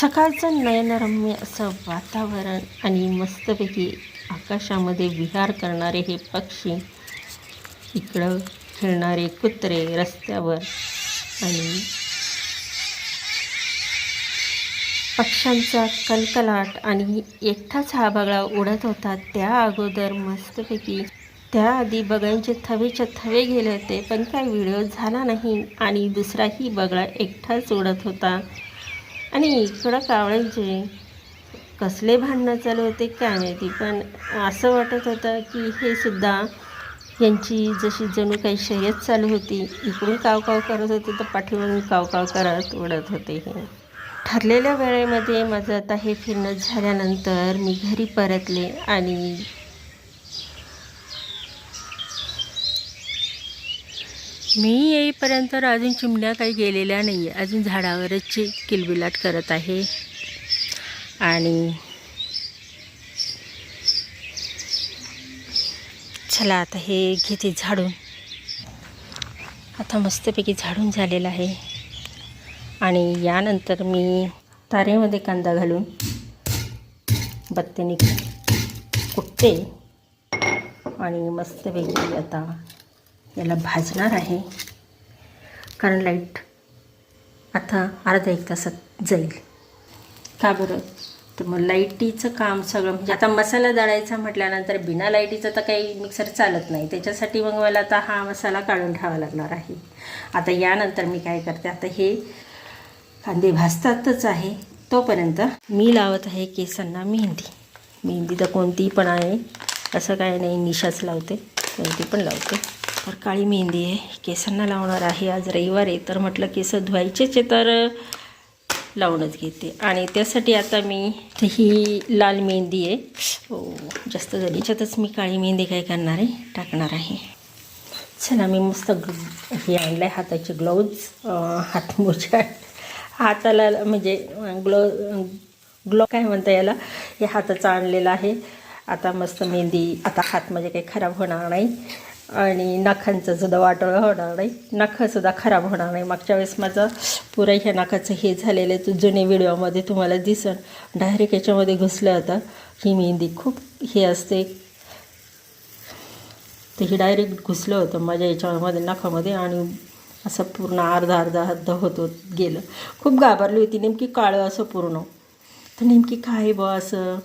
सकाळचं नयनरम्य असं वातावरण आणि मस्तपैकी आकाशामध्ये विहार करणारे हे पक्षी इकडं खेळणारे कुत्रे रस्त्यावर आणि पक्ष्यांचा कलकलाट आणि एकटाच हा बगळा उडत होता त्या अगोदर मस्तपैकी. त्याआधी बगळ्यांचे थवेच्या थवे गेले होते पण काय व्हिडिओ झाला नाही आणि दुसराही बगळा एकटाच उडत होता. आणि इकडं कावळ्यांचे कसले भांडणं चालू होते काय माहिती पण असं वाटत होतं की हे सुद्धा यांची जशी जणू काही शर्यत चालू होती इकडून काव काव करत होते तर पाठीवरून काव काव करत उडत होते हे. ठरलेल्या वेळेमध्ये माझं आता हे फिरणं झाल्यानंतर मी घरी परतले आणि मी येईपर्यंत अजून चिमण्या काही गेलेल्या नाही आहे अजून झाडावरच किलबिलाट करत आहे. आणि चला आता हे घेते झाडून. आता मस्तपैकी झाडून झालेलं आहे. आणि यानंतर मी तारेमध्ये कांदा घालून बत्तीने कुटते. आणि मस्तपैकी आता याला भाजणार आहे. कारण लाइट आता अर्धा एक तासात जाईल का बरं? तर मग लाईटीचं काम सगळं म्हणजे आता मसाला दळायचा म्हटल्यानंतर बिना लाईटीचं तर काही मिक्सर चालत नाही. त्याच्यासाठी मग मला आता हा मसाला काढून ठेवा लागणार आहे. आता यानंतर मी काय करते आता हे कांदे भाजतातच आहे. तोपर्यंत मी लावत आहे केसांना मेहंदी. मेहंदी तर कोणतीही पण आहे. असं काय नाही निशाच लावते. कोणती पण लावते. तर काळी मेहंदी आहे. केसांना लावणार आहे. आज रविवार आहे. तर म्हटलं केस धुवायचेच आहे तर लावूनच घेते. आणि त्यासाठी आता मी ही लाल मेहंदी आहे. हो जास्त झाली याच्यातच मी काळी मेहंदी काय करणार आहे टाकणार आहे. चला मी मस्त ग्ल- हे आणलं आहे हाताचे ग्लोव्ज. हातमोजा हाताला म्हणजे ग्लो ग्लो काय म्हणता याला? हे हाताचा आणलेलं आहे. आता मस्त मेहंदी आता हात म्हणजे काही खराब होणार नाही. आणि नखांचं सुद्धा वाटोळं होणार नाही. नखंसुद्धा खराब होणार नाही. मागच्या वेळेस माझं पुरं ह्या नखाचं हे झालेलं आहे. तू जुने व्हिडिओमध्ये तुम्हाला दिसन. डायरेक्ट याच्यामध्ये घुसलं होतं ही मेहंदी खूप हे असते. ते हे डायरेक्ट घुसलं होतं माझ्या याच्यामध्ये नखामध्ये आणि असं पूर्ण अर्धा अर्धा अर्ध होत होत गेलं. खूप घाबरली होती. नेमकी काळं असं पूर्ण. तर नेमकी काय बा असं?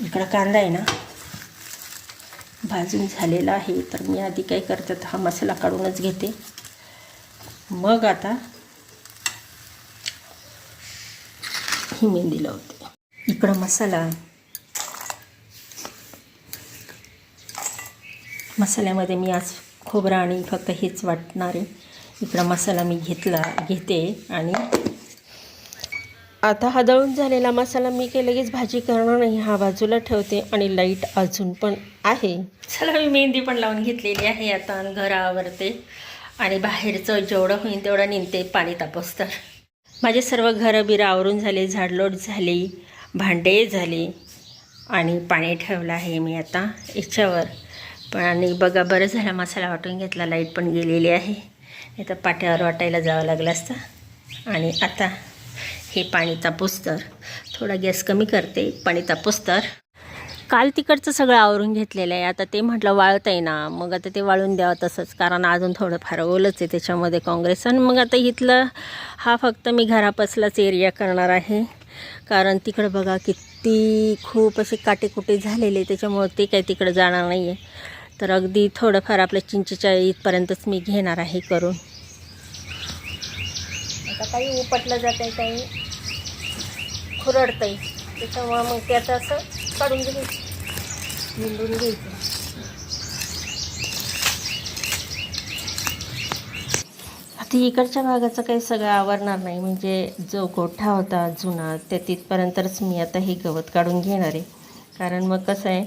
इकडं कांदा आहे ना. भाजून झालेला आहे तर मी आधी काय करते हा मसाला काढूनच घेते. मग आता ही मेहंदी लावते. इकडं मसाला. मसाल्यामध्ये मी आज खोबरं आणि फक्त हेच वाटणार आहे. इकडं मसाला मी घेतला घेते आणि आता हदळून झालेला मसाला मी काही लगेच भाजी करणार नाही. हा बाजूला ठेवते आणि लाइट अजून पण आहे. चला मी मेहंदी पण लावून घेतलेली आहे आता आणि घर आवरते. आणि बाहेरचं जेवढं होईल तेवढं निघते पाणी तापस तर. माझे सर्व घरं बिरं आवरून झाले झाडलोट झाली भांडे झाले. आणि पाणी ठेवलं आहे मी आता याच्यावर. पण आणि बघा बरं झालं मसाला वाटून घेतला लाइट पण गेलेली आहे. नाही तर पाट्यावर वाटायला जावं लागलं असतं. आणि आता हे पाणी तापूस तर थोडा गॅस कमी करते पाणी तापूस तर काल तिकडचं सगळं आवरून घेतलेलं आहे. आता ते म्हटलं वाळत आहे ना. मग आता ते वाळून द्यावं तसंच. कारण अजून थोडं फार ओलंच आहे त्याच्यामध्ये काँग्रेस. आणि मग आता इथलं हा फक्त मी घरापासलाच एरिया करणार आहे. कारण तिकडं बघा किती खूप असे काटेकुटे झालेले त्याच्यामुळं ते काही तिकडं जाणार नाही आहे तर अगदी थोडंफार आपल्या चिंचेच्या इथपर्यंतच मी घेणार आहे करून. आता काही उपटलं जात आहे काही. खुरडतं आहे त्याच्यामुळं मग ते आता असं काढून घ्यायचं निंदून घ्यायचं. आता इकडच्या भागाचं काही सगळं आवरणार नाही. म्हणजे जो गोठा होता जुना त्या तिथपर्यंतच मी आता हे गवत काढून घेणार आहे. कारण मग कसं आहे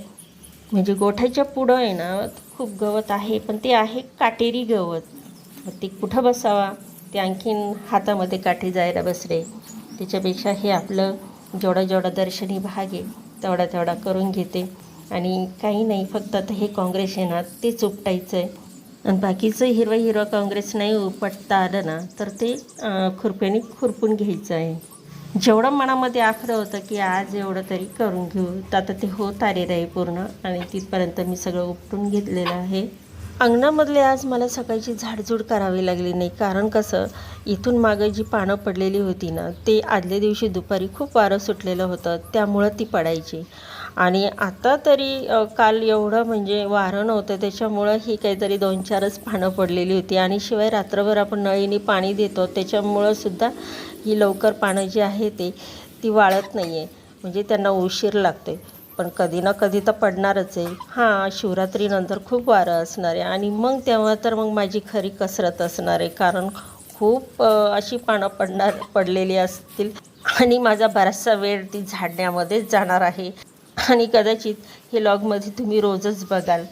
म्हणजे गोठ्याच्या पुढं आहे ना खूप गवत आहे पण ते आहे काटेरी गवत. मग ते कुठं बसावा? ते आणखीन हातामध्ये काठी जायला बसले. त्याच्यापेक्षा हे आपलं जेवढा जेवढा दर्शनी भाग आहे तेवढा तेवढा करून घेते. आणि काही नाही फक्त आता हे काँग्रेस आहे ना उपटायचं आहे आणि बाकीचं हिरवं हिरवं काँग्रेस नाही उपटता आलं ना तर ते खुरप्याने खुरपून घ्यायचं आहे. जेवढं मनामध्ये आखलं होतं की आज एवढं तरी करून घेऊ तर आता ते होत आलेलं आहे पूर्ण. आणि तिथपर्यंत मी सगळं उपटून घेतलेलं आहे. अंगणामधले आज मला सकाळची झाडझूड करावी लागली नाही. कारण कसं इथून मागं जी पानं पडलेली होती ना ते आदल्या दिवशी दुपारी खूप वारं सुटलेलं होतं त्यामुळं ती पडायची. आणि आता तरी काल एवढं म्हणजे वारं नव्हतं त्याच्यामुळं ही काहीतरी दोन चारच पानं पडलेली होती. आणि शिवाय रात्रभर आपण नळीने पाणी देतो त्याच्यामुळं सुद्धा ही लवकर पानं जी आहे ते ती वाळत नाही आहे म्हणजे त्यांना उशीर लागते पण कधी ना कधी तर पडणारच आहे. हां शिवरात्रीनंतर खूप वारं असणार आहे. आणि मग तेव्हा तर मग माझी खरी कसरत असणार आहे. कारण खूप अशी पानं पडणार पडलेली असतील. आणि माझा बराचसा वेळ ती झाडण्यामध्येच जाणार आहे. आणि कदाचित हे लॉगमध्ये तुम्ही रोजच बघाल.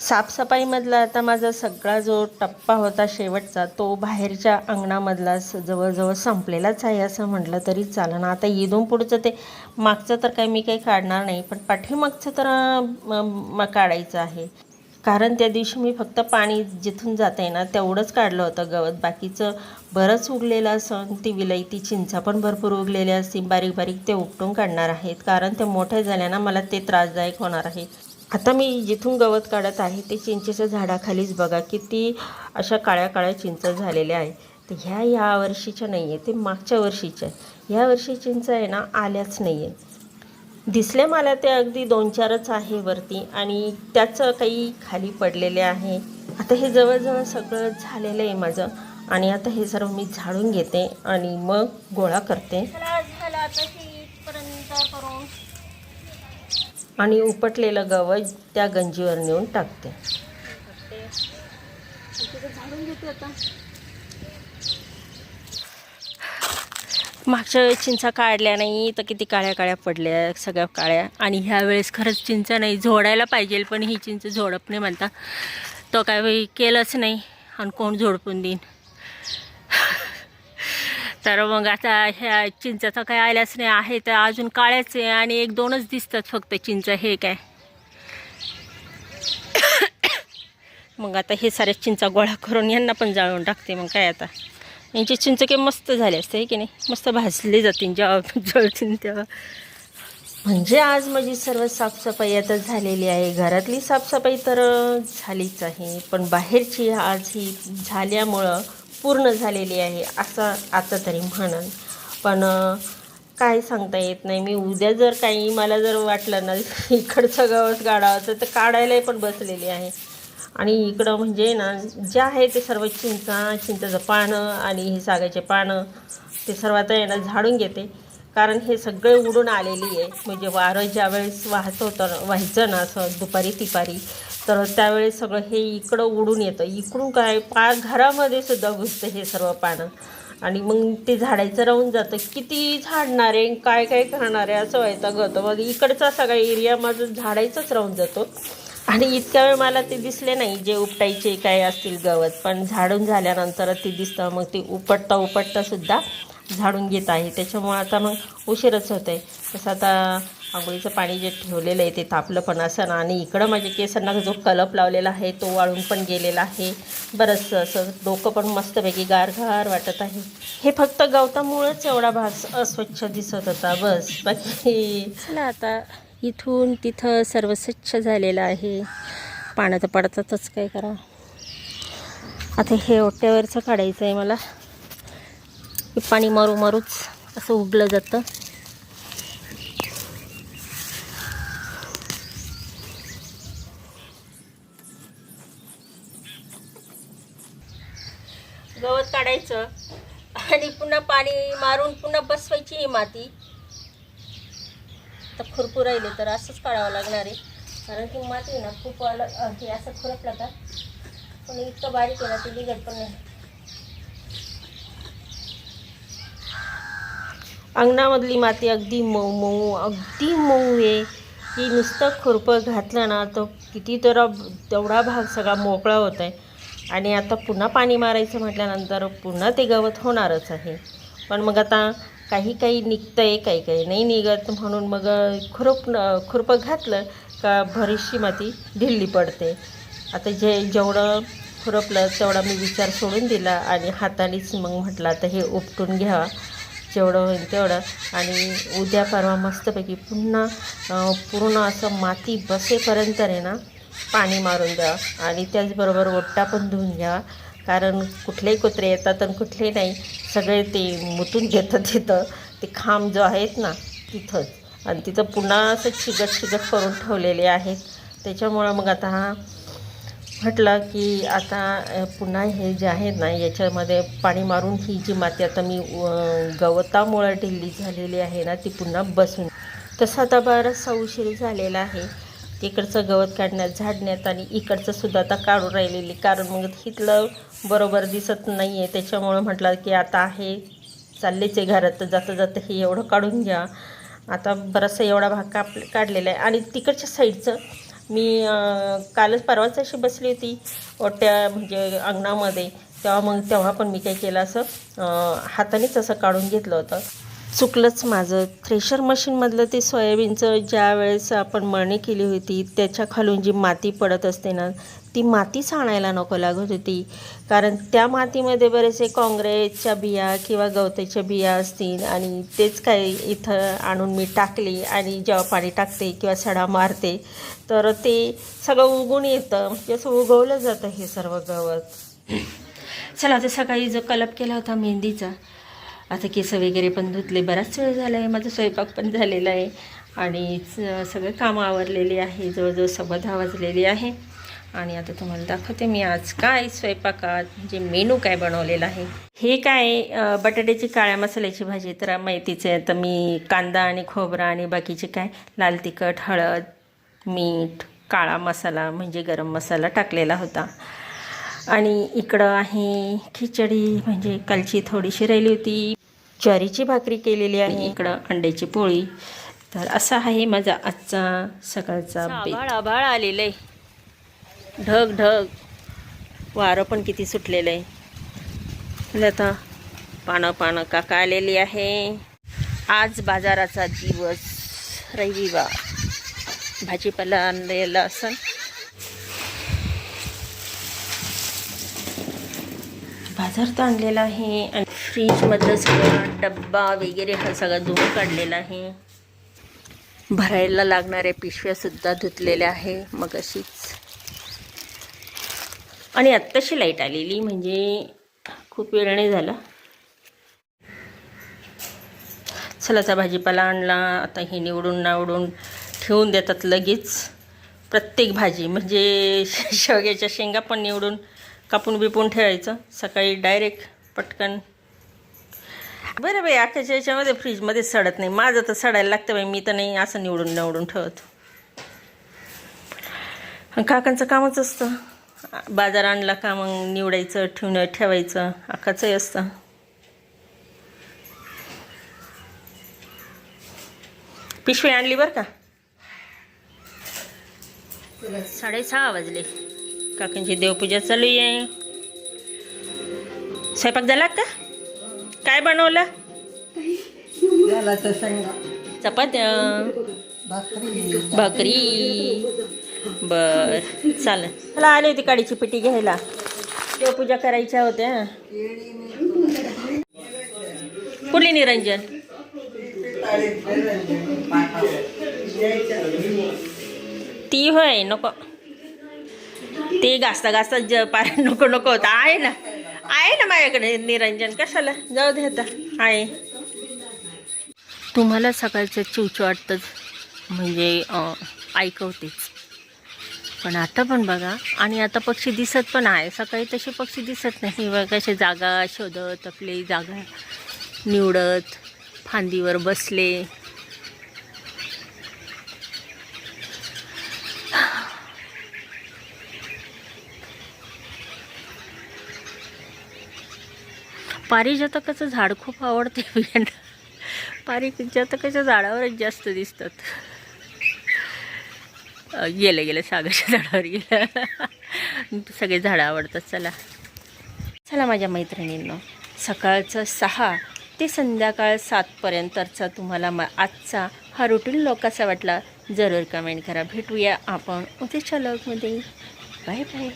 साफसफाईमधला आता माझा सगळा जो टप्पा होता शेवटचा तो बाहेरच्या अंगणामधला स- जवळजवळ संपलेलाच आहे असं म्हटलं तरी चालेल आता येदून पुढचं ते मागचं तर काही मी काही काढणार नाही पण पाठीमागचं तर काढायचं आहे. कारण त्या दिवशी मी फक्त पाणी जिथून जात आहे ना तेवढंच काढलं होतं गवत. बाकीचं बरंच उगलेलं असं ती विलायती चिंचा पण भरपूर उगलेल्या असतील. बारीक बारीक ते उपटून काढणार आहेत. कारण ते मोठे झाल्यानं मला ते त्रासदायक होणार आहे. आता मी जिथून गवत काढत आहे ते चिंचेच्या झाडाखालीच बघा किती अशा काळ्या काळ्या चिंच झालेल्या आहे. तर ह्या या वर्षीच्या नाही आहे ते मागच्या वर्षीच्या आहे ह्या वर्षी चिंच आहे ना आल्याच नाही आहे दिसल्या मला ते अगदी दोन चारच आहे वरती आणि त्याचं काही खाली पडलेले आहे. आता हे जवळजवळ सगळं झालेलं आहे माझं आणि आता हे सर्व मी झाडून घेते आणि मग गोळा करते. आणि उपटलेलं गवत त्या गंजीवर नेऊन टाकते. मागच्या वेळेस चिंचा काढल्या नाही तर किती काळ्या काळ्या पडल्या सगळ्या काळ्या. आणि ह्या वेळेस खरंच चिंचा नाही झोडायला पाहिजे पण ही चिंच झोडप नाही म्हणता. तो काय केलंच नाही आणि कोण झोडपून देईन? तर मग आता ह्या चिंच तर काय आल्याच नाही आहे तर अजून काळ्याच आहे आणि एक दोनच दिसतात फक्त चिंच हे काय? मग आता हे सारे चिंचा गोळा करून यांना पण जाळून टाकते मग काय आता? यांची काही मस्त झाले असते की नाही? मस्त भाजली जातील जेव्हा जळतील तेव्हा. म्हणजे आज माझी सर्व साफसफाई आता झालेली आहे. घरातली साफसफाई तर झालीच आहे. पण बाहेरची आज ही झाल्यामुळं पूर्ण झालेली आहे असं आता तरी म्हणन. पण काय सांगता येत नाही. मी उद्या जर काही मला जर वाटलं ना इकडचं गवस काढावं तर काढायलाही पण बसलेली आहे. आणि इकडं म्हणजे ना जे आहे ते सर्व चिंचा चिंचाचं पानं आणि हे सागाचे पानं ते सर्व आता आहे ना झाडून घेते. कारण हे सगळे उडून आलेली आहे. म्हणजे वारं ज्यावेळेस वाहत होतं व्हायचं ना असं दुपारी तिपारी तर त्यावेळेस सगळं हे इकडं उडून येतं. इकडून काय पा घरामध्ये सुद्धा घुसतं हे सर्व पानं. आणि मग ते झाडायचं राहून जातं. किती झाडणार आहे काय काय करणार आहे असं व्हायचं गतं मग इकडचा सगळा एरिया माझं झाडायचाच राहून जातो. आणि इतक्या वेळ मला ते दिसले नाही जे उपटायचे काय असतील गवत. पण झाडून झाल्यानंतर ते दिसतं. मग ते उपटता उपटतासुद्धा झाडून घेत आहे. त्याच्यामुळं आता मग उशीरच होतं आहे तसं आता आंघोळीचं पाणी जे ठेवलेलं आहे ते तापलं पण असं ना. आणि इकडं माझ्या केसांना जो कलप लावलेला आहे तो वाळून पण गेलेला आहे. बरंचसं असं डोकं पण मस्तपैकी गारगार वाटत आहे. हे फक्त गवतामुळंच एवढा भाग अस्वच्छ दिसत होता. बस बाकी चला आता इथून तिथं सर्व स्वच्छ झालेलं आहे. पाण्यात पडतातच काय करा. आता हे ओट्यावरचं काढायचं आहे मला पाणी मारू मारूच असं उगलं जातं गवत काढायचं. आणि पुन्हा पाणी मारून पुन्हा बसवायची ही माती. तर खुरपू राहिले तर असंच काढावं लागणार आहे. कारण की माती आहे ना खूप अलग हे असं खुरपलं का? पण इतकं बारीक आहे ना ते बिघड पण नाही. अंगणामधली माती अगदी मऊ मऊ अगदी मऊ आहे. की नुसतं खुरपं घातलं ना तो किती तर तेवढा भाग सगळा मोकळा होत आहे आणि आता पुन्हा पाणी मारायचं म्हटल्यानंतर पुन्हा ते गवत होणारच आहे. पण मग आता काही काही निघतं आहे काही काही नाही निघत म्हणून मग खुरप खुरपं घातलं का बरीचशी माती ढिल्ली पडते. आता जे जेवढं खुरपलं तेवढा मी विचार सोडून दिला आणि हातानेच मग म्हटलं आता हे उपटून घ्यावा जेवढं होईल तेवढं. आणि उद्या परवा मस्तपैकी पुन्हा पूर्ण असं माती बसेपर्यंत आहे ना पाणी मारून द्या आणि त्याचबरोबर ओट्टा पण धुवून घ्या. कारण कुठलेही कुत्रे येतात आणि कुठलेही नाही सगळे ते मुतून घेतात तिथं. ते खांब जो आहेत ना तिथंच. आणि तिथं पुन्हा असं चिगट चिगट करून ठेवलेले आहेत. त्याच्यामुळं मग आता हा म्हटलं की आता पुन्हा हे जे आहेत ना याच्यामध्ये पाणी मारून ही जी माती आता मी गवतामुळं ढिल्ली झालेली आहे ना ती पुन्हा बसून. तसं आता बारा उशीर झालेला आहे. तिकडचं गवत काढण्यात झाडण्यात आणि इकडचं सुद्धा आता काढून राहिलेली. कारण मग इथलं बरोबर दिसत नाही आहे त्याच्यामुळं म्हटलं की आता आहे चाललेच आहे घरात जाता जाता हे एवढं काढून घ्या. आता बराचसा एवढा भाग काप काढलेला आहे. आणि तिकडच्या साईडचं मी कालच परवाच अशी बसली होती ओट्या म्हणजे अंगणामध्ये. तेव्हा मग तेव्हा पण मी काय केलं असं हातानेच असं काढून घेतलं होतं. चुकलंच माझं. थ्रेशर मशीनमधलं ते सोयाबीनचं ज्या वेळेस आपण मळणी केली होती त्याच्या खालून जी माती पडत असते ना ती मातीच आणायला नको लागत होती. कारण त्या मातीमध्ये बरेचसे काँग्रेसच्या बिया किंवा गवताच्या बिया असतील आणि तेच काही इथं आणून मी टाकली आणि जेव्हा पाणी टाकते किंवा सडा मारते तर ते सगळं उगून येतं. म्हणजे जसं उगवलं जातं हे सर्व गवत. चला आता सकाळी जो कलप केला होता मेहंदीचा आता केस वगैरे पण धुतले. बराच वेळ झाला आहे माझा स्वयंपाक पण झालेला आहे. आणि सगळे कामं आवरलेली आहे जवळजवळ सव्वा दहा वाजलेली आहे. आणि आता तुम्हाला दाखवते मी आज काय स्वयंपाकात म्हणजे मेनू काय बनवलेला आहे. हे काय बटाट्याची काळ्या मसाल्याची भाजी तर माहितीच आहे. तर मी कांदा आणि खोबरा आणि बाकीचे काय लाल तिखट हळद मीठ काळा मसाला म्हणजे गरम मसाला टाकलेला होता. आणि इकडं आहे खिचडी म्हणजे कालची थोडीशी राहिली होती. ज्वारीची भाकरी केलेली आहे. इकडं अंड्याची पोळी. तर असा आहे माझा आजचा सकाळचा आभाळ आभाळ आलेलं आहे. ढग ढग. वारं पण किती सुटलेलं आहे. म्हणजे आता पानं पानं काका आलेली आहे. आज बाजाराचा दिवस. रविवार. भाजीपाला आणलेला असन. बाजार तर आणलेला आहे आणि फ्रीजमधलं सगळं डब्बा वगैरे हा सगळा धुवून काढलेला आहे. भरायला लागणाऱ्या पिशव्यासुद्धा धुतलेल्या आहे मग अशीच आणि आत्ताशी लाइट आलेली म्हणजे खूप वेळाने झालं. झाला चलाचा भाजीपाला आणला आता हे निवडून नावडून ठेवून देतात लगेच. प्रत्येक भाजी म्हणजे शेवग्याच्या शेंगा पण निवडून कापून बिपून ठेवायचं. सकाळी डायरेक्ट पटकन बरं बाई आखाच्या याच्यामध्ये फ्रीजमध्ये सडत नाही. माझं तर सडायला लागतं बाई मी तर नाही असं निवडून निवडून ठेवत. काकांचं कामच असतं. बाजार आणला का मग निवडायचं ठेवणं ठेवायचं आखाचंही असतं. पिशवी आणली बरं का? साडेसहा वाजले. काकांची देवपूजा चालू आहे. स्वयंपाक झाला का? काय बनवलं? चपात्या. भाकरी. बर चालेल. मला आली होती काडीची पिटी घ्यायला. देवपूजा करायच्या होत्या. कुठली निरंजन? ती होय नको. ते घासता घासता ज पार नको नको होता. आहे ना. आहे ना माझ्याकडे निरंजन? कशाला? जाऊ दे आता. आहे. तुम्हाला सकाळचं चिवच वाटतंच. म्हणजे ऐकवतेच. पण आता पण बघा. आणि आता पक्षी दिसत पण आहे. सकाळी तसे पक्षी दिसत नाही. बघा कसे जागा शोधत आपली जागा निवडत फांदीवर बसले. पारिजातकाचं झाड खूप आवडते बियांना पारिजातकाच्या झाडावरच जास्त दिसतात. गेलं गेलं सागरच्या झाडावर गेलं. सगळे झाडं आवडतात चला. चला माझ्या मैत्रिणींना सकाळचं सहा ते संध्याकाळ सातपर्यंतचा तुम्हाला म आजचा हा रुटीन लोक कसा वाटला जरूर कमेंट करा. भेटूया आपण उद्याच्या लॉगमध्ये बाय बाय